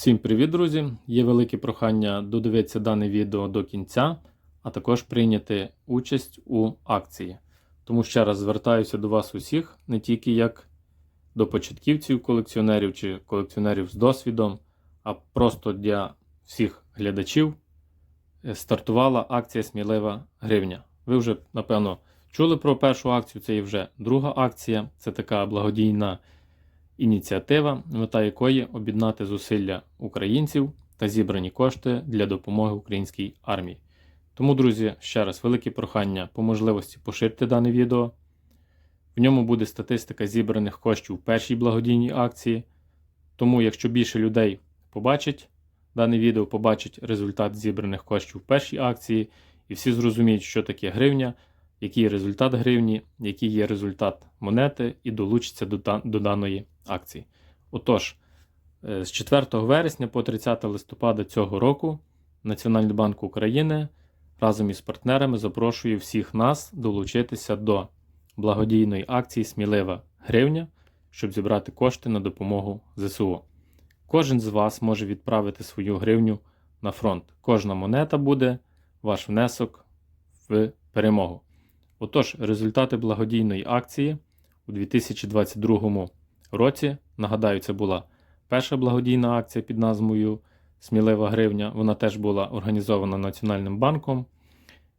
Всім привіт, друзі! Є велике прохання додивитися дане відео до кінця, а також прийняти участь у акції. Тому ще раз звертаюся до вас усіх, не тільки як до початківців, колекціонерів чи колекціонерів з досвідом, а просто для всіх глядачів. Е, Стартувала акція Смілива гривня. Ви вже, напевно, чули про першу акцію, це є вже друга акція. Це така благодійна ініціатива, мета якої об'єднати зусилля українців та зібрані кошти для допомоги українській армії. Тому, друзі, ще раз велике прохання по можливості поширити дане відео. В ньому буде статистика зібраних коштів в першій благодійній акції. Тому, якщо більше людей побачить дане відео, побачить результат зібраних коштів в першій акції, і всі зрозуміють, що таке гривня, який результат гривні, який є результат монети, і долучаться до, до даної акції. Отож, е, з 4 вересня по 30 листопада цього року Національний банк України разом із партнерами запрошує всіх нас долучитися до благодійної акції Смілива гривня, щоб зібрати кошти на допомогу ЗСУ. Кожен з вас може відправити свою гривню на фронт. Кожна монета буде ваш внесок в перемогу. Отож, результати благодійної акції у 2022 році. Нагадаю, це була перша благодійна акція під назвою Смілива гривня. Вона теж була організована Національним банком.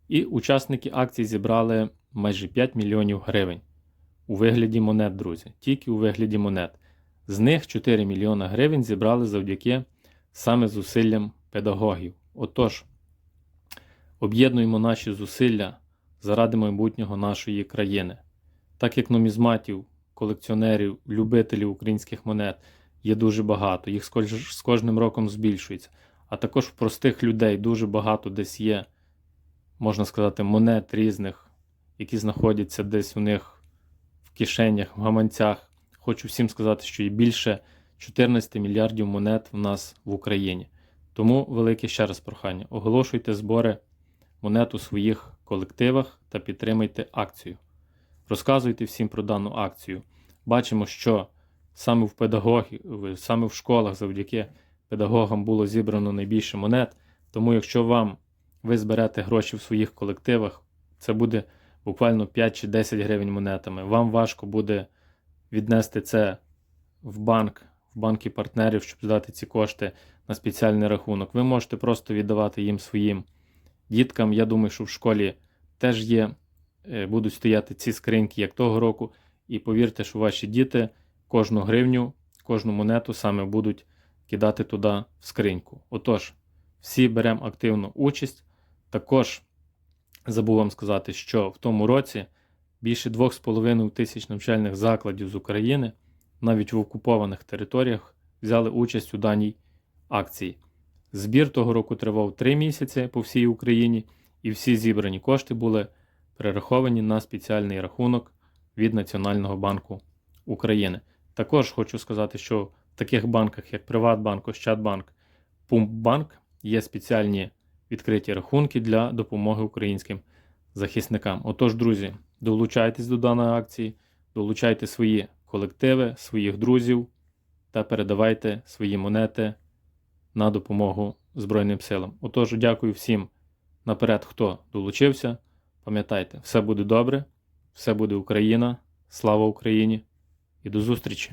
І учасники акції зібрали майже 5 мільйонів гривень у вигляді монет, друзі. Тільки у вигляді монет. З них 4 мільйона гривень зібрали завдяки саме зусиллям педагогів. Отож, об'єднуємо наші зусилля заради майбутнього нашої країни. Так як нумізматів, колекціонерів, любителів українських монет є дуже багато, їх з кожним роком збільшується. А також в простих людей дуже багато десь є, можна сказати, монет різних, які знаходяться десь у них в кишенях, в гаманцях. Хочу всім сказати, що є більше 14 мільярдів монет в нас в Україні. Тому велике ще раз прохання: оголошуйте збори монет у своїх колективах та підтримайте акцію. Розказуйте всім про дану акцію. Бачимо, що саме в педагогі, саме в школах завдяки педагогам було зібрано найбільше монет. Тому, якщо вам ви зберете гроші в своїх колективах, це буде буквально 5 чи 10 гривень монетами. Вам важко буде віднести це в банк, в банки партнерів, щоб здати ці кошти на спеціальний рахунок. Ви можете просто віддавати їм своїм діткам. Я думаю, що в школі теж є, е, будуть стояти ці скриньки, як того року. І повірте, що ваші діти кожну гривню, кожну монету саме будуть кидати туди в скриньку. Отож, всі беремо активну участь. Також забув вам сказати, що в тому році більше 2,5 тисяч навчальних закладів з України, навіть в окупованих територіях, взяли участь у даній акції. Збір того року тривав 3 місяці по всій Україні, і всі зібрані кошти були перераховані на спеціальний рахунок від Національного банку України. Також хочу сказати, що в таких банках, як Приватбанк, Ощадбанк, Пумпбанк, є спеціальні відкриті рахунки для допомоги українським захисникам. Отож, друзі, долучайтесь до даної акції, долучайте свої колективи, своїх друзів та передавайте свої монети на допомогу Збройним силам. Отож, дякую всім наперед, хто долучився. Пам'ятайте, все буде добре, все буде Україна, слава Україні і до зустрічі!